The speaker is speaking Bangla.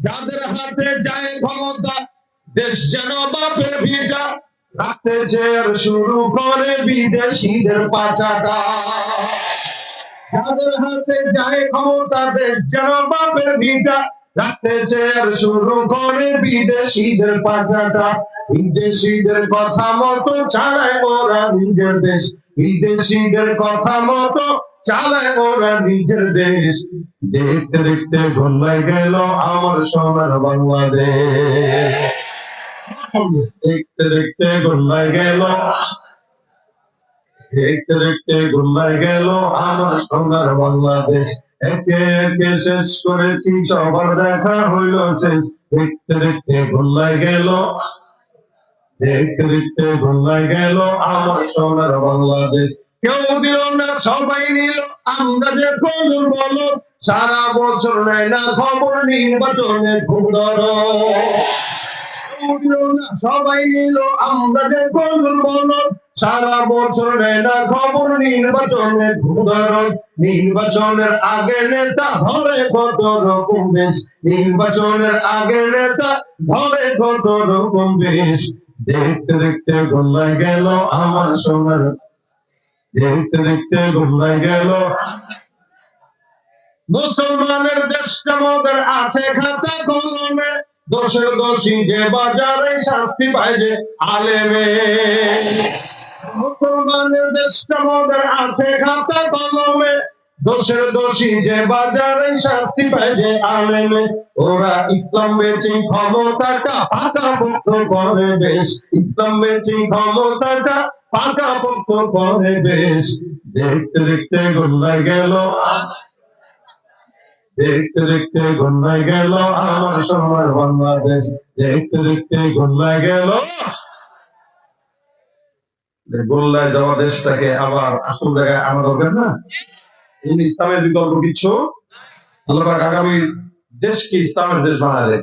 যাদের হাতে যায় ক্ষমতা, দেশ যেন বাপের ভিটা। রাখতে চেয়ার শুরু করে বিদেশিদের পাচাটা যাদের হাতে যায় ক্ষমতা, দেশ যেন বাপের ভিটা। রাখতে চেয়ার শুরু করে বিদেশিদের পাচাটা বিদেশিদের কথা মতো চালায় ওরা নিজের দেশ। বিদেশিদের কথা মতো দেখতে বাংলাদেশ। দেখতে একে একে শেষ করেছি, সবার দেখা হইল শেষ। দেখতে দেখতে গোল্লায় গেল। দেখতে দেখতে গোল্লায় গেল আমার সোনার বাংলাদেশ। কেউ দিল না, সবাই নিল। আন্দাজে সারা বছর নেয় না খবর, নির্বাচনে ঘুরর সবাই নিল। আন্দাজে কদর বলো, সারা বছর নেয় খবর নির্বাচনের আগে নেতা ধরে কত রকম বেশ। নির্বাচনের আগে নেতা ধরে কত রকম বেশ। দেখতে দেখতে গোল্লায় গেল আমার সোনার দেখতে দেখতে গোল্লায় গেল। মুসলমানের দেশটা মদের আছে খাতা কলমে। দোষের দোষী যে বাজারে শাস্তি যে আলেমে। মুসলমানের দেশটা মদের আছে খাতা কলমে। দোষের দোষী যে বাজারে শাস্তি যে আলেমে। ওরা ইসলাম বেচে ক্ষমতাটা পাকা পক্ষ করে বেশ ইসলাম বেচে ক্ষমতাটা পাকা পক্ষ করে বেশ। দেখতে দেখতে গোল্লায় গেল দেখতে দেখতে গোল্লায় গেল আমার সোনার বাংলাদেশ। দেখতে দেখতে গোল্লায় গেল গোল্লায় যাওয়া দেশটাকে আবার আসল জায়গায় আনা দরকার না? ইসলামের বিকল্প কিছু? আল্লাহ আগামী দেশকে ইসলামের দেশ বানালেন